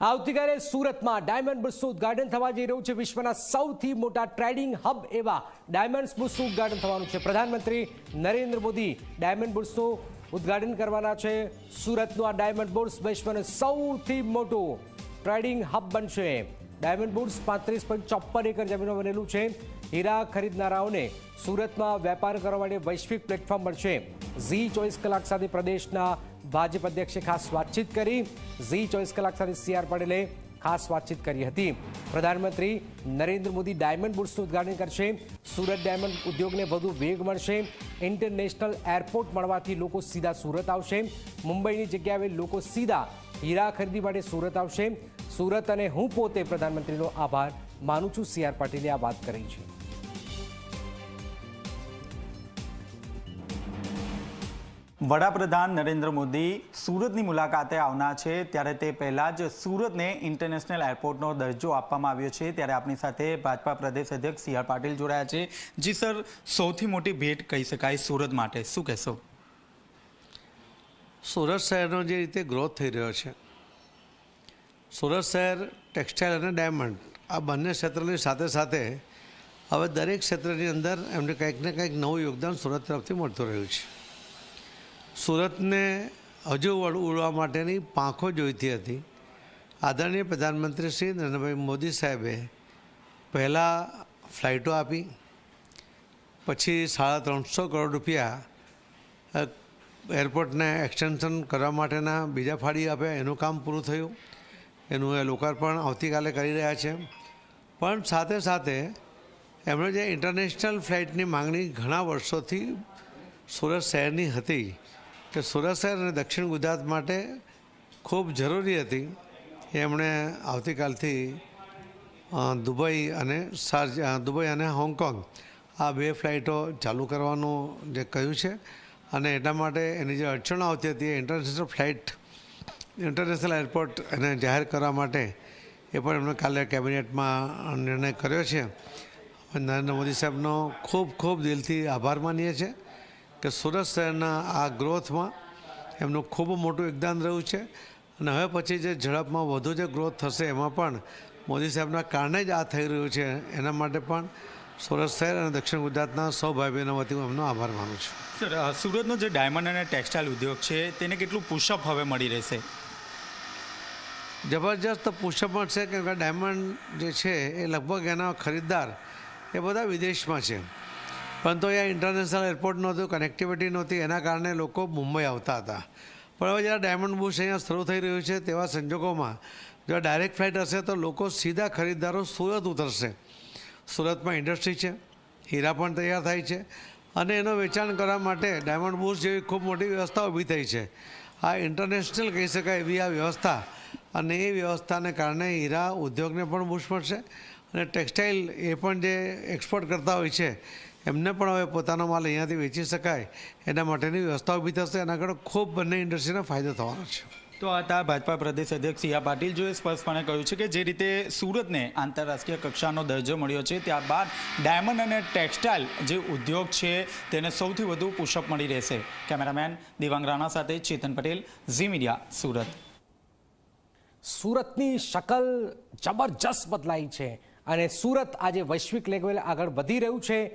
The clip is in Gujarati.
આવતીકાલે સુરતમાં ડાયમંડ બુટ્સનું ઉદઘાટન થવા જઈ રહ્યું છે. વિશ્વના સૌથી મોટા ટ્રેડિંગ હબ એવા ડાયમંડ બુટ્સનું ઉદઘાટન થવાનું છે. પ્રધાનમંત્રી નરેન્દ્ર મોદી ડાયમંડ બુટ્સનું ઉદઘાટન કરવાના છે. સુરતનું આ ડાયમંડ બુર્સ વિશ્વનું સૌથી મોટું ટ્રેડિંગ હબ બનશે. ડાયમંડ બુટ્સ પાંત્રીસ પોઈન્ટ ચોપ્પન એકર જમીનમાં બનેલું છે. હીરા ખરીદનારાઓને સુરતમાં વેપાર કરવા માટે વૈશ્વિક પ્લેટફોર્મ મળશે. ઝી ચોવીસ કલાક સાથે પ્રદેશના ભાજપ અધ્યક્ષે ખાસ વાતચીત કરી. ઝી ચોવીસ કલાક સાથે સીઆર પટેલે ખાસ વાતચીત કરી હતી. પ્રધાનમંત્રી નરેન્દ્ર મોદી ડાયમંડ બુટ્સનું ઉદઘાટન કરશે. સુરત ડાયમંડ ઉદ્યોગને વધુ વેગ મળશે. ઇન્ટરનેશનલ એરપોર્ટ મળવાથી લોકો સીધા સુરત આવશે. મુંબઈની જગ્યાએ લોકો સીધા હીરા ખરીદી માટે સુરત આવશે. સુરત અને હું પોતે પ્રધાનમંત્રીનો આભાર માનું છું. સી આર પાટીલે આ વાત કરી છે. વડાપ્રધાન નરેન્દ્ર મોદી સુરતની મુલાકાતે આવના છે. ત્યારે તે પહેલાં જ સુરતને ઇન્ટરનેશનલ એરપોર્ટનો દરજ્જો આપવામાં આવ્યો છે. ત્યારે આપણી સાથે ભાજપા પ્રદેશ અધ્યક્ષ સી આર પાટીલ જોડાયા છે. જી સર સૌથી મોટી ભેટ કહી શકાય સુરત માટે. શું કહેશો? સુરત શહેરનો જે રીતે ગ્રોથ થઈ રહ્યો છે સુરત શહેર ટેક્સટાઇલ અને ડાયમંડ આ બંને ક્ષેત્રની સાથે સાથે હવે દરેક ક્ષેત્રની અંદર એમને કંઈક ને કંઈક નવું યોગદાન સુરત તરફથી મળતું રહ્યું છે. સુરતને હજુ ઉડવા માટેની પાંખો જોઈતી હતી. આદરણીય પ્રધાનમંત્રી શ્રી નરેન્દ્રભાઈ મોદી સાહેબે પહેલાં ફ્લાઇટો આપી, પછી સાડા ત્રણસો કરોડ રૂપિયા એરપોર્ટને એક્સટેન્શન કરવા માટેના બીજા ફાળી આપ્યા, એનું કામ પૂરું થયું. એનું એ લોકાર્પણ આવતીકાલે કરી રહ્યા છે. પણ સાથે સાથે એમણે જે ઇન્ટરનેશનલ ફ્લાઇટની માંગણી ઘણા વર્ષોથી સુરત શહેરની હતી કે સુરત શહેર અને દક્ષિણ ગુજરાત માટે ખૂબ જરૂરી હતી. એમણે આવતીકાલથી દુબઈ અને સાર દુબઈ અને હોંગકોંગ આ બે ફ્લાઇટો ચાલુ કરવાનું જે કહ્યું છે. અને એટલા માટે એની જે અડચણો આવતી હતી એ ઇન્ટરનેશનલ ફ્લાઇટ ઇન્ટરનેશનલ એરપોર્ટ એને જાહેર કરવા માટે એ પણ એમણે કાલે કેબિનેટમાં નિર્ણય કર્યો છે. નરેન્દ્ર મોદી સાહેબનો ખૂબ ખૂબ દિલથી આભાર માનીએ છીએ કે સુરત શહેરના આ ગ્રોથમાં એમનું ખૂબ મોટું યોગદાન રહ્યું છે. અને હવે પછી જે ઝડપમાં વધુ જે ગ્રોથ થશે એમાં પણ મોદી સાહેબના કારણે જ આ થઈ રહ્યું છે. એના માટે પણ સુરત શહેર અને દક્ષિણ ગુજરાતના સૌ ભાઈ બહેનો વતી હું એમનો આભાર માનું છું. સર સુરતનો જે ડાયમંડ અને ટેક્સટાઇલ ઉદ્યોગ છે, તેને કેટલું પુશઅપ હવે મળી રહેશે? જબરજસ્ત પુષપ મળશે કેમ કે ડાયમંડ જે છે એ લગભગ એના ખરીદદાર એ બધા વિદેશમાં છે. પરંતુ અહીંયા ઇન્ટરનેશનલ એરપોર્ટ નહોતું કનેક્ટિવિટી નહોતી, એના કારણે લોકો મુંબઈ આવતા હતા. પણ હવે જ્યારે ડાયમંડ બુશ અહીંયા શરૂ થઈ રહ્યું છે તેવા સંજોગોમાં જો ડાયરેક્ટ ફ્લાઇટ હશે તો લોકો સીધા ખરીદદારો સુરત ઉતરશે. સુરતમાં ઇન્ડસ્ટ્રી છે, હીરા પણ તૈયાર થાય છે અને એનું વેચાણ કરવા માટે ડાયમંડ બુશ જેવી ખૂબ મોટી વ્યવસ્થા ઊભી થઈ છે. આ ઇન્ટરનેશનલ કહી શકાય એવી આ વ્યવસ્થા અને એ વ્યવસ્થાને કારણે હીરા ઉદ્યોગને પણ બુશ મળશે. અને ટેક્સટાઇલ એ પણ જે એક્સપોર્ટ કરતા હોય છે, એમને પણ હવે પોતાનો માલ અહીંયાથી વેચી શકાય. એના માટેની વ્યવસ્થા ઊભી થશે એના આગળ ખૂબ બંને ઇન્ડસ્ટ્રીને ફાયદો થવાનો છે. તો આ હતા ભાજપા પ્રદેશ અધ્યક્ષ સી પાટીલ જોએ સ્પષ્ટપણે કહ્યું છે કે જે રીતે સુરતને આંતરરાષ્ટ્રીય કક્ષાનો દરજ્જો મળ્યો છે, ત્યારબાદ ડાયમંડ અને ટેક્સટાઇલ જે ઉદ્યોગ છે, તેને સૌથી વધુ પુશઅપ મળી રહેશે. કેમેરામેન દિવાંગ રાણા સાથે ચેતન પટેલ, ઝી મીડિયા સુરત. સુરતની શકલ જબરજસ્ત બદલાઈ છે. અને સુરત આજે વૈશ્વિક લેવલે આગળ વધી રહ્યું છે.